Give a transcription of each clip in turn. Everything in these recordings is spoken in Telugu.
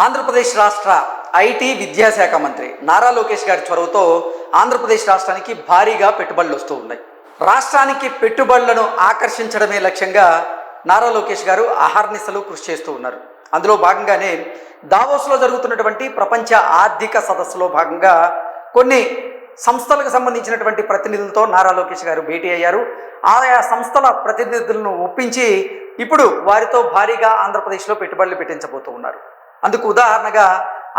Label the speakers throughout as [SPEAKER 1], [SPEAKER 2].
[SPEAKER 1] ఆంధ్రప్రదేశ్ రాష్ట్ర ఐటీ విద్యాశాఖ మంత్రి నారా లోకేష్ గారి చొరవతో ఆంధ్రప్రదేశ్ రాష్ట్రానికి భారీగా పెట్టుబడులు వస్తూ ఉన్నాయి. రాష్ట్రానికి పెట్టుబడులను ఆకర్షించడమే లక్ష్యంగా నారా లోకేష్ గారు అహర్నిశలు కృషి చేస్తూ ఉన్నారు. అందులో భాగంగానే దావోస్లో జరుగుతున్నటువంటి ప్రపంచ ఆర్థిక సదస్సులో భాగంగా కొన్ని సంస్థలకు సంబంధించినటువంటి ప్రతినిధులతో నారా లోకేష్ గారు భేటీ అయ్యారు. ఆయా సంస్థల ప్రతినిధులను ఒప్పించి ఇప్పుడు వారితో భారీగా ఆంధ్రప్రదేశ్లో పెట్టుబడులు పెట్టించబోతూ ఉన్నారు. అందుకు ఉదాహరణగా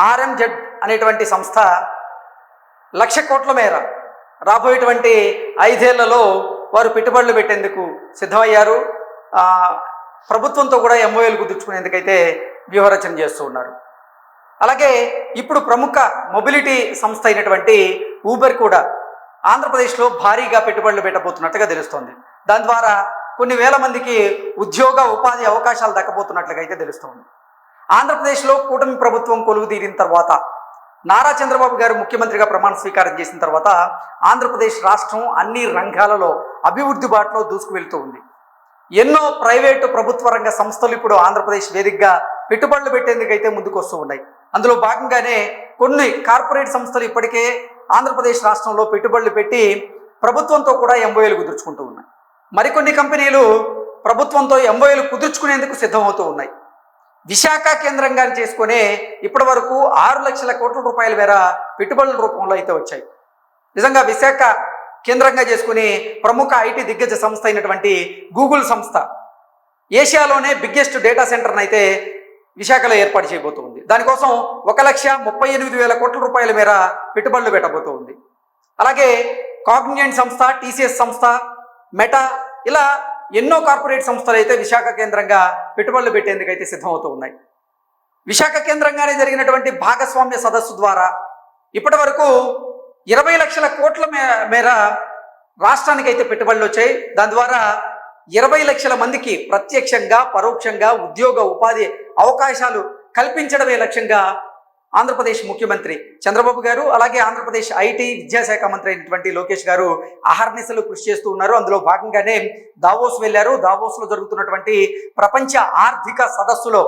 [SPEAKER 1] ఆర్ఎంజెడ్ అనేటువంటి సంస్థ లక్ష కోట్ల మేర రాబోయేటువంటి ఐదేళ్ళలో వారు పెట్టుబడులు పెట్టేందుకు సిద్ధమయ్యారు. ప్రభుత్వంతో కూడా ఎంఓఏలు కుదుర్చుకునేందుకైతే వ్యూహరచన చేస్తూ ఉన్నారు. అలాగే ఇప్పుడు ప్రముఖ మొబిలిటీ సంస్థ అయినటువంటి ఊబర్ కూడా ఆంధ్రప్రదేశ్లో భారీగా పెట్టుబడులు పెట్టబోతున్నట్టుగా తెలుస్తోంది. దాని ద్వారా కొన్ని వేల మందికి ఉద్యోగ ఉపాధి అవకాశాలు దక్కబోతున్నట్లుగా అయితే తెలుస్తోంది. ఆంధ్రప్రదేశ్లో కూటమి ప్రభుత్వం కొలువు తీరిన తర్వాత నారా చంద్రబాబు గారు ముఖ్యమంత్రిగా ప్రమాణ స్వీకారం చేసిన తర్వాత ఆంధ్రప్రదేశ్ రాష్ట్రం అన్ని రంగాలలో అభివృద్ధి బాటలో దూసుకు వెళ్తూ ఉంది. ఎన్నో ప్రైవేటు ప్రభుత్వ రంగ సంస్థలు ఇప్పుడు ఆంధ్రప్రదేశ్ వేదికగా పెట్టుబడులు పెట్టేందుకైతే ముందుకు వస్తూ ఉన్నాయి. అందులో భాగంగానే కొన్ని కార్పొరేట్ సంస్థలు ఇప్పటికే ఆంధ్రప్రదేశ్ రాష్ట్రంలో పెట్టుబడులు పెట్టి ప్రభుత్వంతో కూడా ఎంబోఏలు కుదుర్చుకుంటూ ఉన్నాయి. మరికొన్ని కంపెనీలు ప్రభుత్వంతో ఎంబోఏలు కుదుర్చుకునేందుకు సిద్ధమవుతూ ఉన్నాయి. విశాఖ కేంద్రంగా చేసుకునే ఇప్పటి వరకు ఆరు లక్షల కోట్ల రూపాయల మేర పెట్టుబడుల రూపంలో అయితే వచ్చాయి. నిజంగా విశాఖ కేంద్రంగా చేసుకుని ప్రముఖ ఐటీ దిగ్గజ సంస్థ అయినటువంటి గూగుల్ సంస్థ ఏషియాలోనే బిగ్గెస్ట్ డేటా సెంటర్ని అయితే విశాఖలో ఏర్పాటు చేయబోతుంది. దానికోసం ఒక లక్ష ముప్పై ఎనిమిది వేల కోట్ల రూపాయల మేర పెట్టుబడులు పెట్టబోతుంది. అలాగే కాగ్నియన్ సంస్థ టీసీఎస్ సంస్థ మెటా ఇలా ఎన్నో కార్పొరేట్ సంస్థలు అయితే విశాఖ కేంద్రంగా పెట్టుబడులు పెట్టేందుకు అయితే సిద్ధమవుతూ ఉన్నాయి. విశాఖ కేంద్రంగానే జరిగినటువంటి భాగస్వామ్య సదస్సు ద్వారా ఇప్పటి వరకు ఇరవై లక్షల కోట్ల మేర రాష్ట్రానికి అయితే పెట్టుబడులు వచ్చాయి. దాని ద్వారా ఇరవై లక్షల మందికి ప్రత్యక్షంగా పరోక్షంగా ఉద్యోగ ఉపాధి అవకాశాలు కల్పించడమే లక్ష్యంగా ఆంధ్రప్రదేశ్ ముఖ్యమంత్రి చంద్రబాబు గారు అలాగే ఆంధ్రప్రదేశ్ ఐటీ విద్యాశాఖ మంత్రి అయినటువంటి లోకేష్ గారు అహర్నిశలు కృషి చేస్తూ ఉన్నారు. అందులో భాగంగానే దావోస్ వెళ్ళారు. దావోస్లో జరుగుతున్నటువంటి ప్రపంచ ఆర్థిక సదస్సులో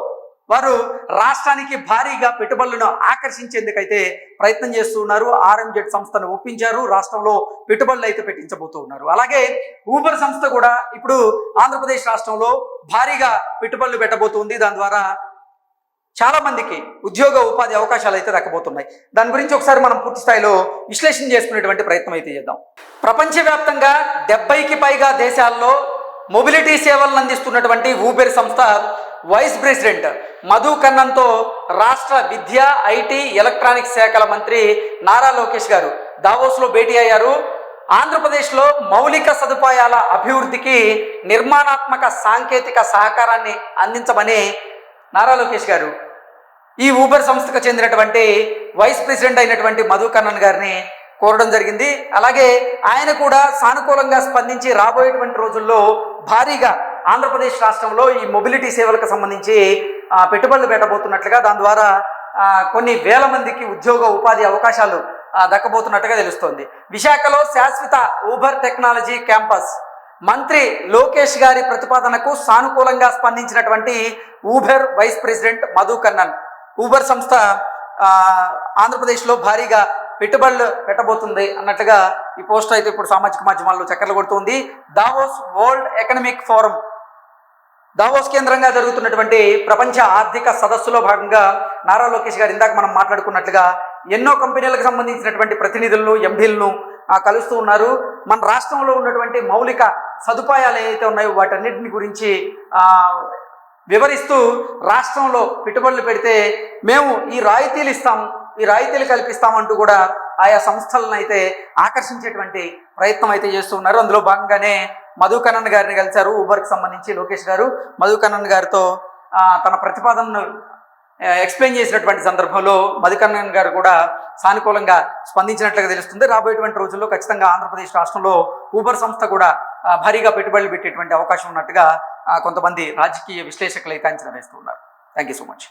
[SPEAKER 1] వారు రాష్ట్రానికి భారీగా పెట్టుబడులను ఆకర్షించేందుకైతే ప్రయత్నం చేస్తూ ఉన్నారు. ఆర్ఎంజెడ్ సంస్థను ఒప్పించారు. రాష్ట్రంలో పెట్టుబడులు అయితే పెట్టించబోతూ ఉన్నారు. అలాగే ఊబర్ సంస్థ కూడా ఇప్పుడు ఆంధ్రప్రదేశ్ రాష్ట్రంలో భారీగా పెట్టుబడులు పెట్టబోతుంది దాని ద్వారా చాలామందికి ఉద్యోగ ఉపాధి అవకాశాలు అయితే దక్కబోతున్నాయి దాని గురించి ఒకసారి మనం పూర్తి స్థాయిలో విశ్లేషణ చేసుకునేటువంటి ప్రయత్నం అయితే చేద్దాం. ప్రపంచవ్యాప్తంగా డెబ్బైకి పైగా దేశాల్లో మొబిలిటీ సేవలను అందిస్తున్నటువంటి ఊబెర్ సంస్థ వైస్ ప్రెసిడెంట్ మధు కన్నన్తో రాష్ట్ర విద్య ఐటీ ఎలక్ట్రానిక్స్ శాఖల మంత్రి నారా లోకేష్ గారు దావోస్లో భేటీ అయ్యారు. ఆంధ్రప్రదేశ్లో మౌలిక సదుపాయాల అభివృద్ధికి నిర్మాణాత్మక సాంకేతిక సహకారాన్ని అందించమని నారా లోకేష్ గారు ఈ ఊబర్ సంస్థకు చెందినటువంటి వైస్ ప్రెసిడెంట్ అయినటువంటి మధు కన్నన్ గారిని కోరడం జరిగింది. అలాగే ఆయన కూడా సానుకూలంగా స్పందించి రాబోయేటువంటి రోజుల్లో భారీగా ఆంధ్రప్రదేశ్ రాష్ట్రంలో ఈ మొబిలిటీ సేవలకు సంబంధించి పెట్టుబడులు పెట్టబోతున్నట్లుగా దాని ద్వారా కొన్ని వేల మందికి ఉద్యోగ ఉపాధి అవకాశాలు దక్కబోతున్నట్టుగా తెలుస్తోంది. విశాఖలో శాశ్వత ఊబర్ టెక్నాలజీ క్యాంపస్ మంత్రి లోకేష్ గారి ప్రతిపాదనకు సానుకూలంగా స్పందించినటువంటి Uber vice president Madhu Kannan Uber సంస్థ ఆంధ్రప్రదేశ్లో భారీగా పెట్టుబడులు పెట్టబోతుంది అన్నట్లుగా ఈ పోస్ట్ అయితే ఇప్పుడు సామాజిక మాధ్యమాల్లో చక్కర్లు కొడుతుంది. Davos world economic forum. Davos కేంద్రంగా జరుగుతున్నటువంటి ప్రపంచ ఆర్థిక సదస్సులో భాగంగా నారా లోకేష్ గారు ఇందాక మనం మాట్లాడుకున్నట్లుగా ఎన్నో కంపెనీలకు సంబంధించినటువంటి ప్రతినిధులను ఎండీలను కలుస్తూ ఉన్నారు. మన రాష్ట్రంలో ఉన్నటువంటి మౌలిక సదుపాయాలు ఏవైతే ఉన్నాయో వాటన్నిటిని గురించి వివరిస్తూ రాష్ట్రంలో పెట్టుబడులు పెడితే మేము ఈ రాయితీలు ఇస్తాం ఈ రాయితీలు కల్పిస్తామంటూ కూడా ఆయా సంస్థలను అయితే ఆకర్షించేటువంటి ప్రయత్నం అయితే చేస్తున్నారు అందులో భాగంగానే మధు గారిని కలిశారు ఊబర్కి సంబంధించి లోకేష్ గారు. మధుకన్నన్ గారితో తన ప్రతిపాదనను ఎక్స్ప్లెయిన్ చేసినటువంటి సందర్భంలో మధుకన్నన్ గారు కూడా సానుకూలంగా స్పందించినట్లుగా తెలుస్తుంది. రాబోయేటువంటి రోజుల్లో ఖచ్చితంగా ఆంధ్రప్రదేశ్ రాష్ట్రంలో ఊబర్ సంస్థ కూడా భారీగా పెట్టుబడులు పెట్టేటువంటి అవకాశం ఉన్నట్టుగా కొంతమంది రాజకీయ విశ్లేషకులు అయితే అంచనా వేస్తున్నారు థ్యాంక్ యూ సో మచ్